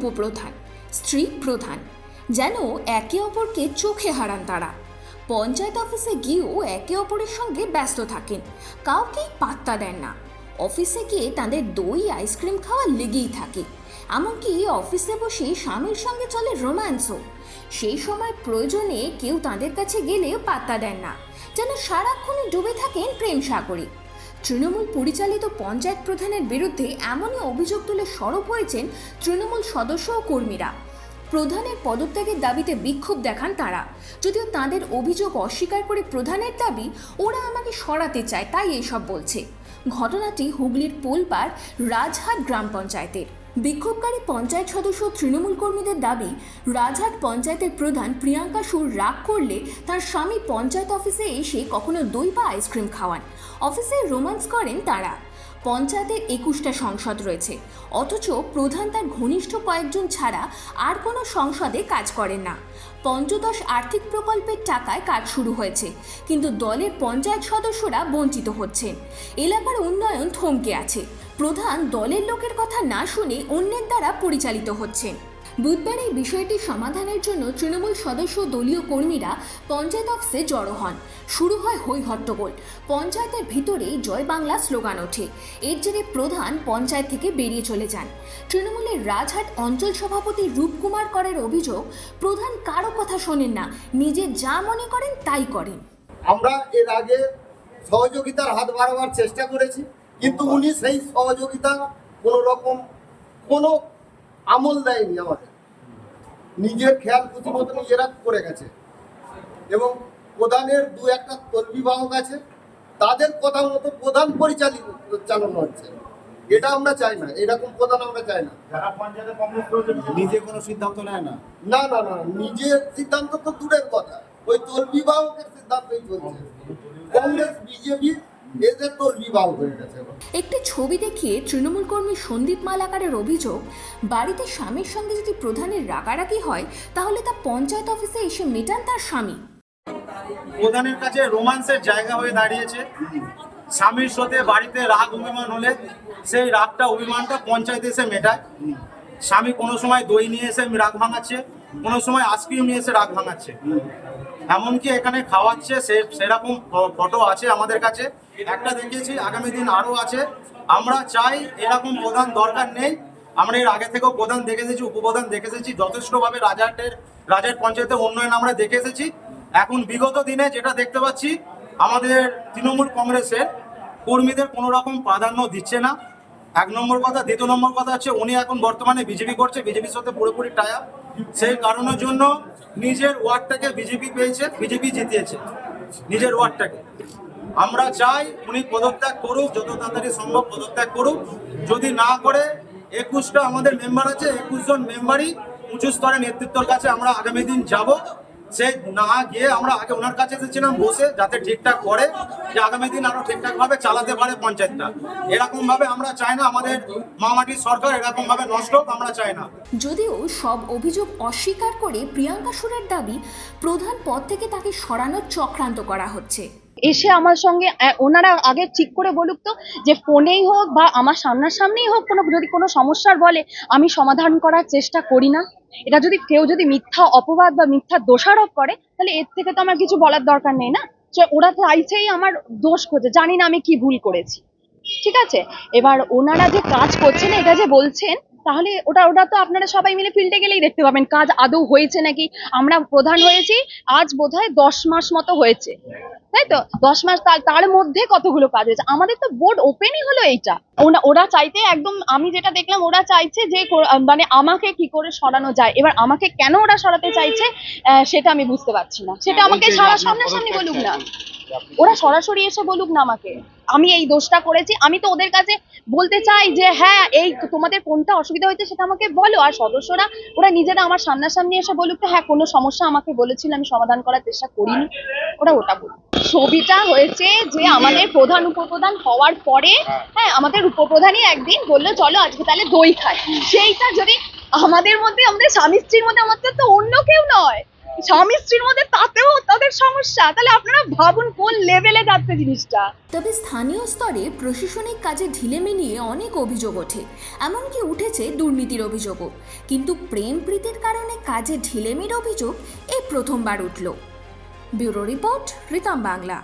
উপপ্রধান, স্ত্রী প্রধান, যেন একে অপরকে চোখে হারান তারা। পঞ্চায়েত অফিসে গিয়েও একে অপরের সঙ্গে ব্যস্ত থাকেন, কাউকেই পাত্তা দেন না। অফিসে গিয়ে তাদের দই, আইসক্রিম খাওয়া লেগেই থাকে। এমনকি অফিসে বসে স্বামীর সঙ্গে চলে রোম্যান্সও। সেই সময় প্রয়োজনে কেউ তাদের কাছে গেলেও পাত্তা দেন না, যেন সারাক্ষণই ডুবে থাকেন প্রেম সাগরে। তৃণমূল পরিচালিত পঞ্চায়েত প্রধানের বিরুদ্ধে এমনই অভিযোগ তুলে সরব হয়েছেন তৃণমূল সদস্য ও কর্মীরা। প্রধানের পদত্যাগের দাবিতে বিক্ষোভ দেখান তারা। যদিও তাদের অভিযোগ অস্বীকার করে প্রধানের দাবি, ওরা আমাকে সরাতে চায়, তাই এইসব বলছে। ঘটনাটি হুগলির পোলপার রাজহাট গ্রাম পঞ্চায়েতের। বিক্ষোভকারী পঞ্চায়েত সদস্য তৃণমূল কর্মীদের দাবি, রাজহাট পঞ্চায়েতের প্রধান প্রিয়াঙ্কা সুর রাগ করলে তার স্বামী পঞ্চায়েত অফিসে এসে কখনো দই বা আইসক্রিম খাওয়ান। অফিসে রোমান্স করেন তারা। পঞ্চায়েতের একুশটা সংসদ রয়েছে। অথচ প্রধান তার ঘনিষ্ঠ কয়েকজন ছাড়া আর কোনো সংসদে কাজ করেন না। পঞ্চদশ আর্থিক প্রকল্পের টাকায় কাজ শুরু হয়েছে, কিন্তু দলের পঞ্চায়েত সদস্যরা বঞ্চিত হচ্ছেন এলাকার উন্নয়ন থমকে আছে। প্রধান দলের লোকের কথা না শুনে অন্যের দ্বারা পরিচালিত হচ্ছেন বুধবার এই বিষয়টি সমাধানের জন্য তৃণমূল সদস্য দলীয় কর্মীরা পঞ্চায়েত অফিসে জড়ো হন। শুরু হয় হই হট্টগোল পঞ্চায়েতের ভিতরেই জয় বাংলা স্লোগান ওঠে। এর জেরে প্রধান পঞ্চায়েত থেকে বেরিয়ে চলে যান। তৃণমূলের রাজহাট অঞ্চল সভাপতি রূপকুমার করের অভিযোগ, প্রধান কারও কথা শোনেন না, নিজে যা মনে করেন তাই করেন। আমরা এর আগে সহযোগিতার হাত বাড়াবার চেষ্টা করেছি, কিন্তু উনি সেই সহযোগিতা কোনো রকম কোনো আমল দেয়নি আমাদের। নিজের খেয়াল খুশি মতো নিজেরা করে গেছে। এবং প্রধানের দু একটা তলবিবাহক আছে। তাদের কথা মতো প্রধান পরিচালিত চালানো হচ্ছে। এটা আমরা চাই না। এরকম প্রধান আমরা চাই না। যারা পঞ্চায়েতে কংগ্রেস করেছে নিজে কোনো সিদ্ধান্ত নেয় না। না না না। নিজের সিদ্ধান্ত তো দূরের কথা। ওই তলবিবাহকের সিদ্ধান্তই চলছে। কংগ্রেস বিজেপি এদের তলবিবাহ হয়ে গেছে একটি ছবি দেখিয়ে তৃণমূল কর্মী সন্দীপ মালাকারের অভিযোগ বাড়িতে স্বামীর সঙ্গে যদি প্রধানের রাগারাগি হয় তাহলে তা পঞ্চায়েত অফিসে এসে মেটান তার স্বামী। প্রধানের কাছে রোমান্সের জায়গা হয়ে দাঁড়িয়েছে। স্বামীর সাথে বাড়িতে রাগ অভিমান হলে সেই রাগটা অভিমানটা পঞ্চায়েতে এসে মেটায়। স্বামী কোনো সময় দই নিয়ে এসে রাগ ভাঙাচ্ছে কোনো সময় আইসক্রিম নিয়ে এসে রাগ ভাঙাচ্ছে। এমনকি এখানে খাওয়াচ্ছে, সে সেরকম ফটো আছে আমাদের কাছে। একটা দেখিয়েছি, আগামী দিন আরও আছে। আমরা চাই এরকম প্রধান দরকার নেই। আমরা এর আগে থেকেও প্রধান দেখে এসেছি উপপ্রধান দেখে এসেছি যথেষ্টভাবে রাজাহাটের রাজার পঞ্চায়েতের উন্নয়ন আমরা দেখে এসেছি। এখন বিগত দিনে যেটা দেখতে পাচ্ছি, আমাদের তৃণমূল কংগ্রেসের কর্মীদের কোনো রকম প্রাধান্য দিচ্ছে না। এক নম্বর কথা, দ্বিতীয় নম্বর কথা হচ্ছে, উনি এখন বর্তমানে বিজেপি করছে, বিজেপির সাথে পুরোপুরি টায়া সেই কারণের জন্য নিজের ওয়ার্ডটাকে বিজেপি পেয়েছে, বিজেপি জিতিয়েছে, নিজের ওয়ার্ডটাকে। আমরা চাই উনি পদত্যাগ করুক, যত তাড়াতাড়ি সম্ভব পদত্যাগ করুক। যদি না করে, একুশটা আমাদের মেম্বার আছে একুশ জন মেম্বারই উঁচু স্তরের নেতৃত্বর কাছে আমরা আগামী দিন যাব। সে না গিয়ে আমরা আগে ওনার কাছে এসেছিলাম বসে যাতে ঠিকঠাক করে যে আগামী দিন আরও ঠিকঠাক ভাবে চালাতে পারে পঞ্চায়েতটা। এরকম ভাবে আমরা চাই না আমাদের মামাটির সরকার এরকম ভাবে নষ্ট হোক আমরা চাই না। যদিও সব অভিযোগ অস্বীকার করে প্রিয়াঙ্কা সুরের দাবি প্রধান পদ থেকে তাকে সরানোর চক্রান্ত করা হচ্ছে। এসে আমার সঙ্গে আহ, ওনারা আগে ঠিক করে বলুক তো যে ফোনেই হোক বা আমার সামনাসামনিই হোক কোনো যদি কোনো সমস্যার বলে আমি সমাধান করার চেষ্টা করি না। এটা যদি কেউ যদি মিথ্যা অপবাদ বা মিথ্যা দোষারোপ করে, তাহলে এর থেকে তো আমার কিছু বলার দরকার নেই না? ওরা চাইছেই আমার দোষ খোঁজে, জানি না আমি কি ভুল করেছি। ঠিক আছে? এবার ওনারা যে কাজ করছেন, এটা যে বলছেন তাহলে ওটা ওটা তো আপনারা সবাই মিলে ফিল্ডে গেলেই দেখতে পাবেন। কাজ আদৌ হয়েছে নাকি? আমরা প্রধান হয়েছি আজ বোধ হয় দশ মাস মতো হয়েছে। তাই তো? দশ মাস তার মধ্যে কতগুলো কাজ হয়েছে? আমাদের তো বোর্ড ওপেনই হলো এইটা। ওরা চাইতে একদম আমি যেটা দেখলাম ওরা চাইছে যে মানে আমাকে কি করে সরানো যায় এবার আমাকে কেন ওরা সরাতে চাইছে সেটা আমি বুঝতে পারছি না। সেটা আমাকে সারা সামনাসামনি বলুক না। ওরা সরাসরি এসে বলুক না আমাকে। আমি এই দোষটা করেছি, আমি তো ওদের কাছে বলতে চাই যে হ্যাঁ এই তোমাদের কোনটা অসুবিধা হয়েছে সেটা আমাকে বলো। আর সদস্যরা, ওরা নিজেরা আমার সামনাসামনি এসে বলুক হ্যাঁ কোনো সমস্যা আমাকে বলেছিল, আমি সমাধান করার চেষ্টা করিনি। ওরা ওটা বলুক। ছবিটা হয়েছে যে, আমাদের প্রধান উপপ্রধান হওয়ার পরে হ্যাঁ আমাদের উপপ্রধানই একদিন বলল, চলো আজকে তাহলে দই খাই। সেইটা যদি আমাদের মধ্যে, আমাদের স্বামী স্ত্রীর মধ্যে, আমাদের তো অন্য কেউ নয়। স্বামী স্ত্রীর মধ্যে তাতেও সমস্যা? তাহলে আপনারা ভাবুন কোন লেভেলে যাচ্ছে জিনিসটা। তবে স্থানীয় স্তরে প্রশাসনিক কাজে ঢিলেমি নিয়ে অনেক অভিযোগ ওঠে। এমনকি উঠেছে দুর্নীতির অভিযোগও। কিন্তু প্রেম প্রীতির কারণে কাজে ঢিলেমির অভিযোগ এই প্রথমবার উঠল। Bureau report Ritam Bangla.